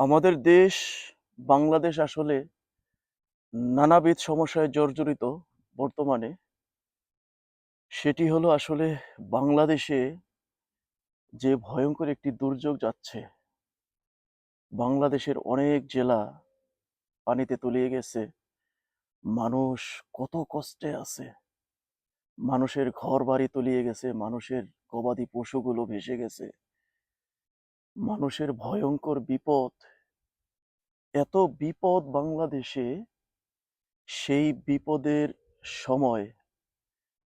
আমাদের দেশ বাংলাদেশ আসলে নানাবিধ সমস্যায় জর্জরিত বর্তমানে। সেটি হলো আসলে বাংলাদেশে যে ভয়ঙ্কর একটি দুর্যোগ যাচ্ছে। বাংলাদেশের অনেক জেলা পানিতে তলিয়ে গেছে। মানুষ কত কষ্টে আছে। মানুষের ঘর বাড়ি তলিয়ে গেছে, মানুষের গবাদি পশুগুলো ভেসে গেছে। মানুষের ভয়ঙ্কর বিপদ। এত বিপদ বাংলাদেশে, সেই বিপদের সময়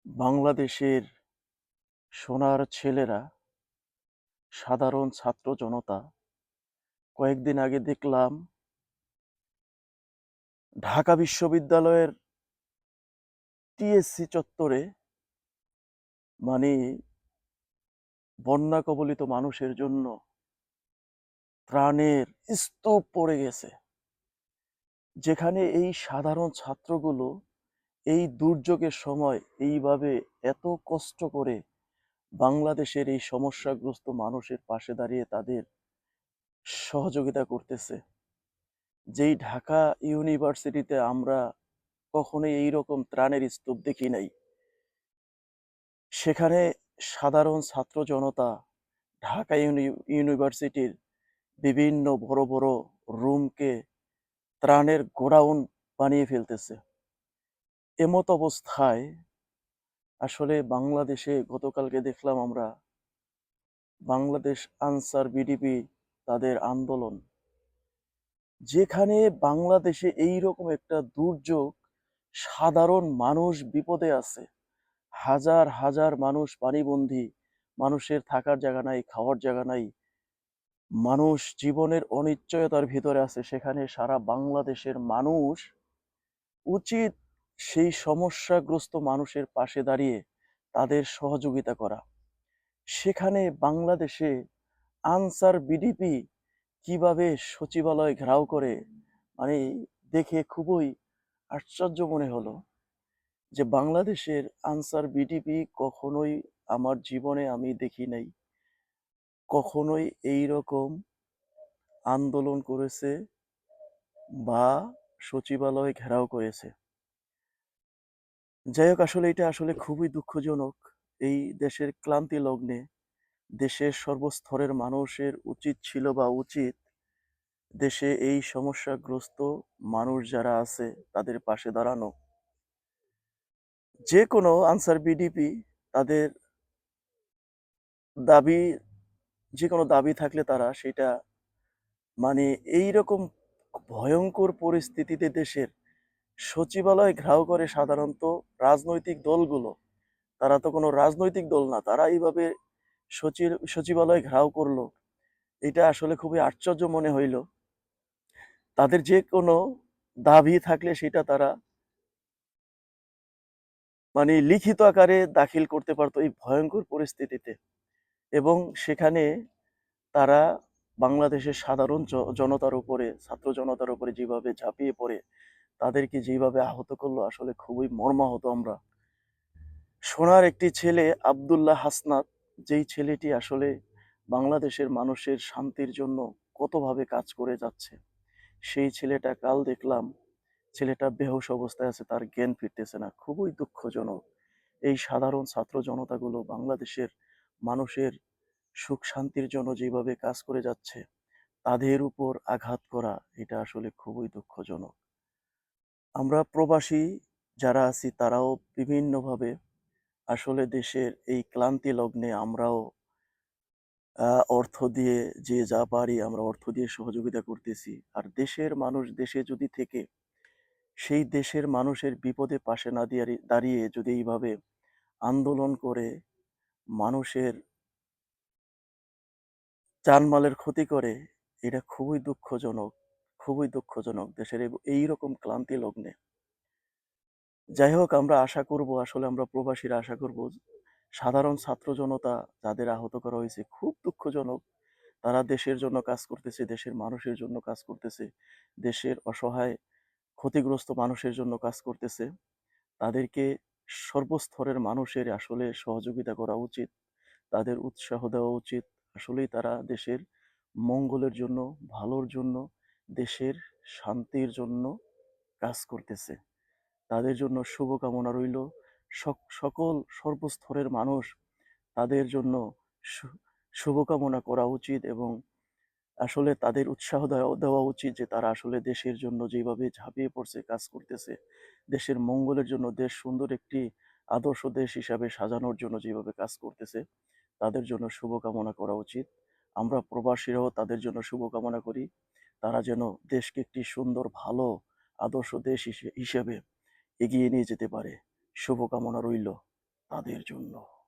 বাংলাদেশের সোনার ছেলেরা, সাধারণ ছাত্র জনতা কয়েকদিন আগে দেখলাম ঢাকা বিশ্ববিদ্যালয়ের টিএসসি চত্বরে মানে বন্যা কবলিত মানুষের জন্য ত্রাণের স্তূপ পড়ে গেছে। যেখানে এই সাধারণ ছাত্রগুলো এই দুর্যোগের সময় এইভাবে এত কষ্ট করে বাংলাদেশের এই সমস্যাগ্রস্ত মানুষের পাশে দাঁড়িয়ে তাদের সহযোগিতা করতেছে। যেই ঢাকা ইউনিভার্সিটিতে আমরা কখনোই এইরকম ত্রাণের স্তূপ দেখি নাই। সেখানে সাধারণ ছাত্র জনতা ঢাকা ইউনি, ইউনিভার্সিটির বিভিন্ন বড়, বড় রুমকে ত্রাণের গোডাউন বানিয়ে ফেলতেছে। এমত অবস্থায় আসলে বাংলাদেশে গতকালকে দেখলাম আমরা বাংলাদেশ আনসার বিডিপি তাদের আন্দোলন। যেখানে বাংলাদেশে এইরকম একটা দুর্যোগ, সাধারণ মানুষ বিপদে আছে। হাজার, হাজার মানুষ পানিবন্দী। মানুষের থাকার জায়গা নাই, খাওয়ার জায়গা নাই। মানুষ জীবনের অনিশ্চয়তার ভিতরে আছে। সেখানে সারা বাংলাদেশের মানুষ উচিত সেই সমস্যাগ্রস্ত মানুষের পাশে দাঁড়িয়ে তাদের সহযোগিতা করা। সেখানে বাংলাদেশে আনসার বিডিপি কীভাবে সচিবালয় ঘেরাও করে মানে দেখে খুবই আশ্চর্য মনে হলো। যে বাংলাদেশের আনসার বিডিপি কখনোই আমার জীবনে আমি দেখি নাই। কখনোই এইরকম আন্দোলন করেছে বা সচিবালয় ঘেরাও করেছে। যাই হোক, আসলে এটা আসলে খুবই দুঃখজনক। এই দেশের ক্লান্তি লগ্নে দেশের সর্বস্তরের মানুষের উচিত ছিল বা উচিত দেশে এই সমস্যাগ্রস্ত মানুষ যারা আছে তাদের পাশে দাঁড়ানো। যেকোনো আনসার বিডিপি তাদের দাবি যেকোনো দাবি থাকলে তারা সেটা মানে এইরকম ভয়ঙ্কর পরিস্থিতিতে দেশের সচিবালয় ঘেরাও করে সাধারণত রাজনৈতিক দলগুলো। তারা তো কোনো রাজনৈতিক দল না। তারা এইভাবে সচি, সচিবালয় ঘেরাও করল। এটা আসলে খুবই আশ্চর্য মনে হইল। তাদের যে কোনো দাবি থাকলে সেটা তারা মানে লিখিত আকারে দাখিল করতে পারতো এই ভয়ঙ্কর পরিস্থিতিতে। এবং সেখানে তারা বাংলাদেশের সাধারণ জনতার উপরে, ছাত্র জনতার উপরে যেভাবে ঝাঁপিয়ে পড়ে তাদেরকে যেভাবে আহত করল আসলে খুবই মর্মাহত আমরা। সোনার একটি ছেলে আব্দুল্লাহ হাসনাত যেই ছেলেটি আসলে বাংলাদেশের মানুষের শান্তির জন্য কতভাবে কাজ করে যাচ্ছে। সেই ছেলেটা কাল দেখলাম ছেলেটা বেহুশ অবস্থায় আছে, তার জ্ঞান ফিরতেছে না। খুবই দুঃখজনক। এই সাধারণ ছাত্র জনতাগুলো বাংলাদেশের মানুষের সুখ শান্তির জন্য যেভাবে কাজ করে যাচ্ছে, তাদের উপর আঘাত করা এটা আসলে খুবই দুঃখজনক। আমরা প্রবাসী যারা আছি তারাও বিভিন্নভাবে আসলে দেশের এই ক্লান্তি লগ্নে আমরাও অর্থ দিয়ে যে যা পারি আমরা অর্থ দিয়ে সহযোগিতা করতেছি। আর দেশের মানুষ দেশে যদি থেকে সেই দেশের মানুষের বিপদে পাশে না দিয়ারি দাঁড়িয়ে যদি এইভাবে আন্দোলন করে মানুষের জানমালের ক্ষতি করে, এটা খুবই দুঃখজনক, খুবই দুঃখজনক দেশের এই এইরকম ক্লান্তি লগ্নে। যাই হোক আমরা আশা করব আসলে আমরা প্রবাসীরা আশা করব সাধারণ ছাত্র জনতা যাদের আহত করা হয়েছে খুব দুঃখজনক। তারা দেশের জন্য কাজ করতেছে, দেশের মানুষের জন্য কাজ করতেছে, দেশের অসহায় ক্ষতিগ্রস্ত মানুষের জন্য কাজ করতেছে। তাদেরকে সর্বস্তরের মানুষের আসলে সহযোগিতা করা উচিত। তাদের উৎসাহ দেওয়া উচিত। আসলেই তারা দেশের মঙ্গলের জন্য, ভালোর জন্য, দেশের শান্তির জন্য কাজ করতেছে তাদের জন্য শুভকামনা রইল সক- সকল সর্বস্তরের মানুষ তাদের জন্য শুভকামনা করা উচিত এবং আসলে তাদের উৎসাহ দেওয়া দেওয়া উচিত যে তারা আসলে দেশের জন্য যেভাবে ঝাঁপিয়ে পড়ছে, কাজ করতেছে, দেশের মঙ্গলের জন্য, দেশ সুন্দর একটি আদর্শ দেশ হিসাবে সাজানোর জন্য যেভাবে কাজ করতেছে, তাদের জন্য শুভকামনা করা উচিত। আমরা প্রবাসীরাও তাদের জন্য শুভকামনা করি। তারা যেন দেশকে একটি সুন্দর, ভালো, আদর্শ দেশ হিসে- হিসেবে এগিয়ে নিয়ে যেতে পারে। শুভকামনা রইল তাদের জন্য।